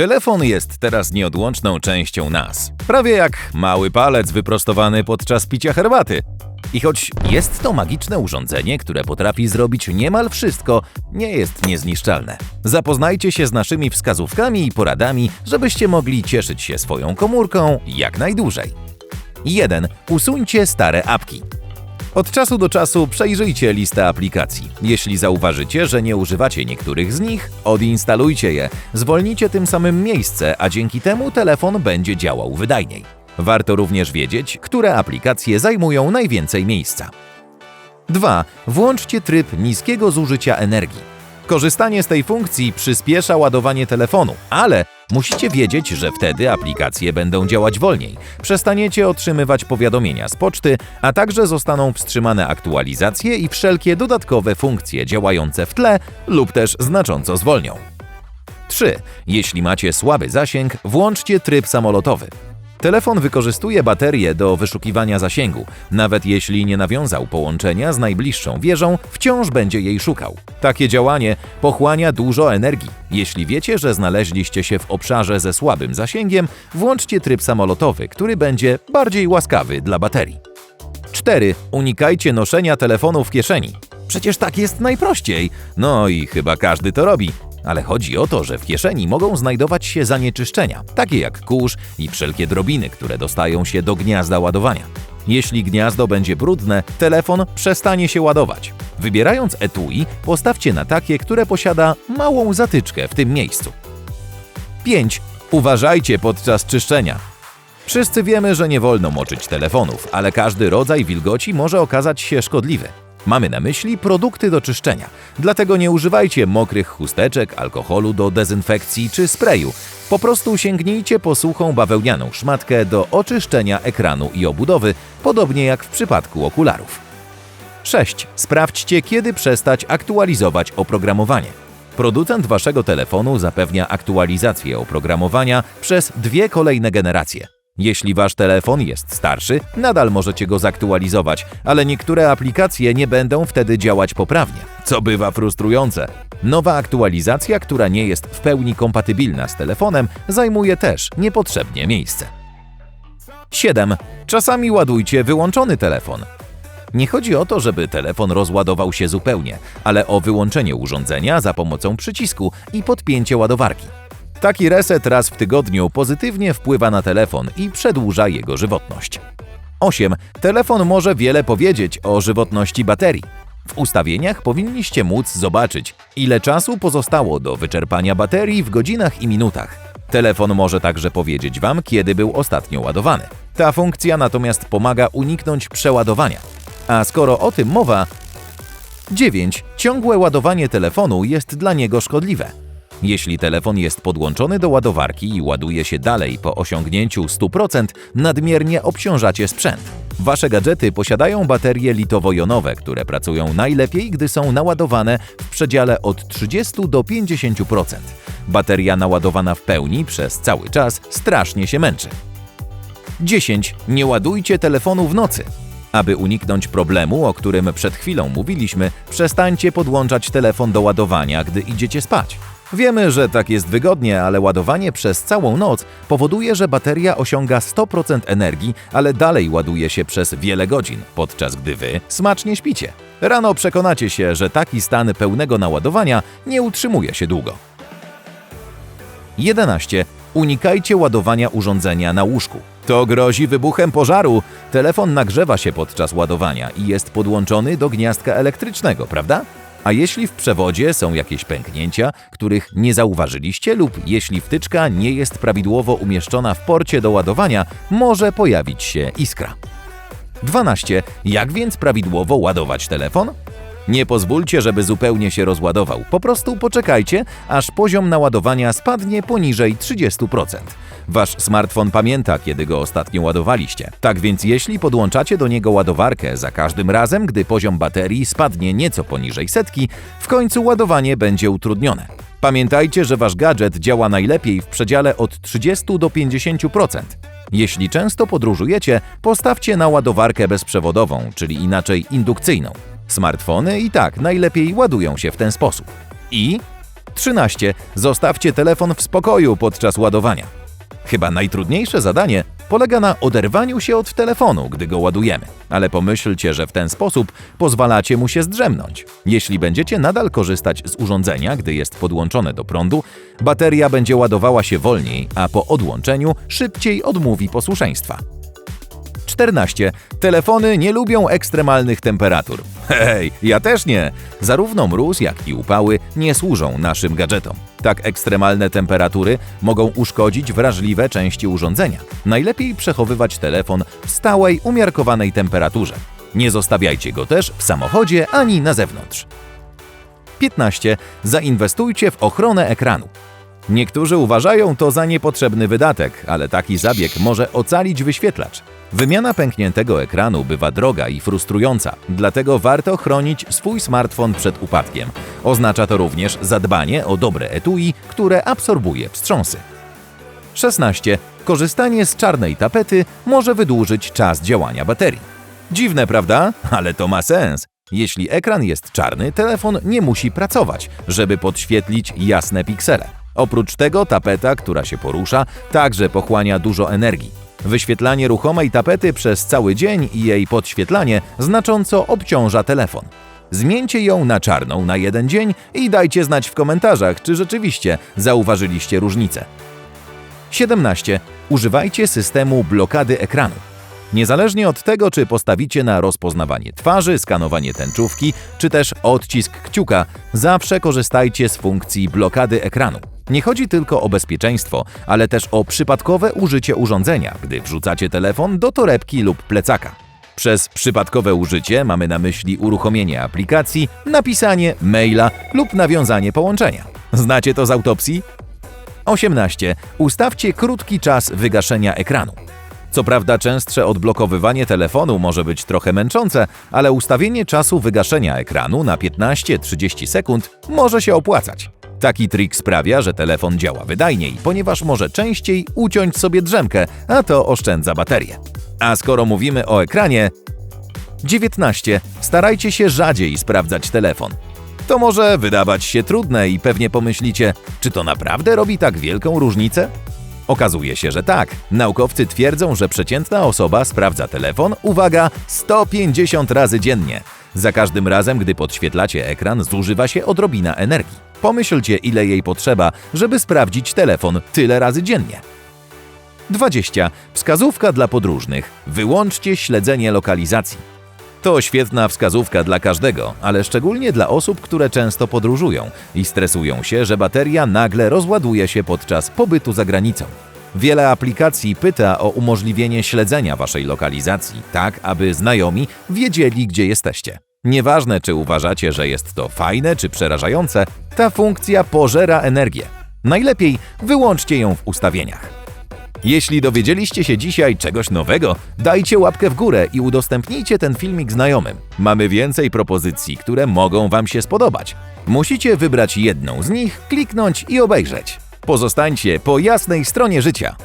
Telefon jest teraz nieodłączną częścią nas. Prawie jak mały palec wyprostowany podczas picia herbaty. I choć jest to magiczne urządzenie, które potrafi zrobić niemal wszystko, nie jest niezniszczalne. Zapoznajcie się z naszymi wskazówkami i poradami, żebyście mogli cieszyć się swoją komórką jak najdłużej. 1. Usuńcie stare apki. Od czasu do czasu przejrzyjcie listę aplikacji. Jeśli zauważycie, że nie używacie niektórych z nich, odinstalujcie je. Zwolnicie tym samym miejsce, a dzięki temu telefon będzie działał wydajniej. Warto również wiedzieć, które aplikacje zajmują najwięcej miejsca. 2. Włączcie tryb niskiego zużycia energii. Korzystanie z tej funkcji przyspiesza ładowanie telefonu, ale musicie wiedzieć, że wtedy aplikacje będą działać wolniej. Przestaniecie otrzymywać powiadomienia z poczty, a także zostaną wstrzymane aktualizacje i wszelkie dodatkowe funkcje działające w tle lub też znacząco zwolnią. 3. Jeśli macie słaby zasięg, włączcie tryb samolotowy. Telefon wykorzystuje baterię do wyszukiwania zasięgu. Nawet jeśli nie nawiązał połączenia z najbliższą wieżą, wciąż będzie jej szukał. Takie działanie pochłania dużo energii. Jeśli wiecie, że znaleźliście się w obszarze ze słabym zasięgiem, włączcie tryb samolotowy, który będzie bardziej łaskawy dla baterii. 4. Unikajcie noszenia telefonu w kieszeni. Przecież tak jest najprościej. No i chyba każdy to robi. Ale chodzi o to, że w kieszeni mogą znajdować się zanieczyszczenia, takie jak kurz i wszelkie drobiny, które dostają się do gniazda ładowania. Jeśli gniazdo będzie brudne, telefon przestanie się ładować. Wybierając etui, postawcie na takie, które posiada małą zatyczkę w tym miejscu. 5. Uważajcie podczas czyszczenia. Wszyscy wiemy, że nie wolno moczyć telefonów, ale każdy rodzaj wilgoci może okazać się szkodliwy. Mamy na myśli produkty do czyszczenia, dlatego nie używajcie mokrych chusteczek, alkoholu do dezynfekcji czy sprayu. Po prostu sięgnijcie po suchą bawełnianą szmatkę do oczyszczenia ekranu i obudowy, podobnie jak w przypadku okularów. 6. Sprawdźcie, kiedy przestać aktualizować oprogramowanie. Producent waszego telefonu zapewnia aktualizację oprogramowania przez dwie kolejne generacje. Jeśli wasz telefon jest starszy, nadal możecie go zaktualizować, ale niektóre aplikacje nie będą wtedy działać poprawnie, co bywa frustrujące. Nowa aktualizacja, która nie jest w pełni kompatybilna z telefonem, zajmuje też niepotrzebnie miejsce. 7. Czasami ładujcie wyłączony telefon. Nie chodzi o to, żeby telefon rozładował się zupełnie, ale o wyłączenie urządzenia za pomocą przycisku i podpięcie ładowarki. Taki reset raz w tygodniu pozytywnie wpływa na telefon i przedłuża jego żywotność. 8. Telefon może wiele powiedzieć o żywotności baterii. W ustawieniach powinniście móc zobaczyć, ile czasu pozostało do wyczerpania baterii w godzinach i minutach. Telefon może także powiedzieć Wam, kiedy był ostatnio ładowany. Ta funkcja natomiast pomaga uniknąć przeładowania. A skoro o tym mowa, 9. Ciągłe ładowanie telefonu jest dla niego szkodliwe. Jeśli telefon jest podłączony do ładowarki i ładuje się dalej po osiągnięciu 100%, nadmiernie obciążacie sprzęt. Wasze gadżety posiadają baterie litowo-jonowe, które pracują najlepiej, gdy są naładowane w przedziale od 30 do 50%. Bateria naładowana w pełni przez cały czas strasznie się męczy. 10. Nie ładujcie telefonu w nocy. Aby uniknąć problemu, o którym przed chwilą mówiliśmy, przestańcie podłączać telefon do ładowania, gdy idziecie spać. Wiemy, że tak jest wygodnie, ale ładowanie przez całą noc powoduje, że bateria osiąga 100% energii, ale dalej ładuje się przez wiele godzin, podczas gdy wy smacznie śpicie. Rano przekonacie się, że taki stan pełnego naładowania nie utrzymuje się długo. 11. Unikajcie ładowania urządzenia na łóżku. To grozi wybuchem pożaru. Telefon nagrzewa się podczas ładowania i jest podłączony do gniazdka elektrycznego, prawda? A jeśli w przewodzie są jakieś pęknięcia, których nie zauważyliście, lub jeśli wtyczka nie jest prawidłowo umieszczona w porcie do ładowania, może pojawić się iskra. 12. Jak więc prawidłowo ładować telefon? Nie pozwólcie, żeby zupełnie się rozładował. Po prostu poczekajcie, aż poziom naładowania spadnie poniżej 30%. Wasz smartfon pamięta, kiedy go ostatnio ładowaliście. Tak więc jeśli podłączacie do niego ładowarkę za każdym razem, gdy poziom baterii spadnie nieco poniżej setki, w końcu ładowanie będzie utrudnione. Pamiętajcie, że wasz gadżet działa najlepiej w przedziale od 30 do 50%. Jeśli często podróżujecie, postawcie na ładowarkę bezprzewodową, czyli inaczej indukcyjną. Smartfony i tak najlepiej ładują się w ten sposób. I 13. Zostawcie telefon w spokoju podczas ładowania. Chyba najtrudniejsze zadanie polega na oderwaniu się od telefonu, gdy go ładujemy. Ale pomyślcie, że w ten sposób pozwalacie mu się zdrzemnąć. Jeśli będziecie nadal korzystać z urządzenia, gdy jest podłączone do prądu, bateria będzie ładowała się wolniej, a po odłączeniu szybciej odmówi posłuszeństwa. 14. Telefony nie lubią ekstremalnych temperatur. Hej, ja też nie. Zarówno mróz, jak i upały nie służą naszym gadżetom. Tak ekstremalne temperatury mogą uszkodzić wrażliwe części urządzenia. Najlepiej przechowywać telefon w stałej, umiarkowanej temperaturze. Nie zostawiajcie go też w samochodzie ani na zewnątrz. 15. Zainwestujcie w ochronę ekranu. Niektórzy uważają to za niepotrzebny wydatek, ale taki zabieg może ocalić wyświetlacz. Wymiana pękniętego ekranu bywa droga i frustrująca, dlatego warto chronić swój smartfon przed upadkiem. Oznacza to również zadbanie o dobre etui, które absorbuje wstrząsy. 16. Korzystanie z czarnej tapety może wydłużyć czas działania baterii. Dziwne, prawda? Ale to ma sens. Jeśli ekran jest czarny, telefon nie musi pracować, żeby podświetlić jasne piksele. Oprócz tego tapeta, która się porusza, także pochłania dużo energii. Wyświetlanie ruchomej tapety przez cały dzień i jej podświetlanie znacząco obciąża telefon. Zmieńcie ją na czarną na jeden dzień i dajcie znać w komentarzach, czy rzeczywiście zauważyliście różnicę. 17. Używajcie systemu blokady ekranu. Niezależnie od tego, czy postawicie na rozpoznawanie twarzy, skanowanie tęczówki, czy też odcisk kciuka, zawsze korzystajcie z funkcji blokady ekranu. Nie chodzi tylko o bezpieczeństwo, ale też o przypadkowe użycie urządzenia, gdy wrzucacie telefon do torebki lub plecaka. Przez przypadkowe użycie mamy na myśli uruchomienie aplikacji, napisanie maila lub nawiązanie połączenia. Znacie to z autopsji? 18. Ustawcie krótki czas wygaszenia ekranu. Co prawda częstsze odblokowywanie telefonu może być trochę męczące, ale ustawienie czasu wygaszenia ekranu na 15-30 sekund może się opłacać. Taki trik sprawia, że telefon działa wydajniej, ponieważ może częściej uciąć sobie drzemkę, a to oszczędza baterię. A skoro mówimy o ekranie, 19. Starajcie się rzadziej sprawdzać telefon. To może wydawać się trudne i pewnie pomyślicie, czy to naprawdę robi tak wielką różnicę? Okazuje się, że tak. Naukowcy twierdzą, że przeciętna osoba sprawdza telefon, uwaga, 150 razy dziennie. Za każdym razem, gdy podświetlacie ekran, zużywa się odrobina energii. Pomyślcie, ile jej potrzeba, żeby sprawdzić telefon tyle razy dziennie. 20. Wskazówka dla podróżnych. Wyłączcie śledzenie lokalizacji. To świetna wskazówka dla każdego, ale szczególnie dla osób, które często podróżują i stresują się, że bateria nagle rozładuje się podczas pobytu za granicą. Wiele aplikacji pyta o umożliwienie śledzenia waszej lokalizacji, tak aby znajomi wiedzieli, gdzie jesteście. Nieważne, czy uważacie, że jest to fajne czy przerażające, ta funkcja pożera energię. Najlepiej wyłączcie ją w ustawieniach. Jeśli dowiedzieliście się dzisiaj czegoś nowego, dajcie łapkę w górę i udostępnijcie ten filmik znajomym. Mamy więcej propozycji, które mogą Wam się spodobać. Musicie wybrać jedną z nich, kliknąć i obejrzeć. Pozostańcie po jasnej stronie życia.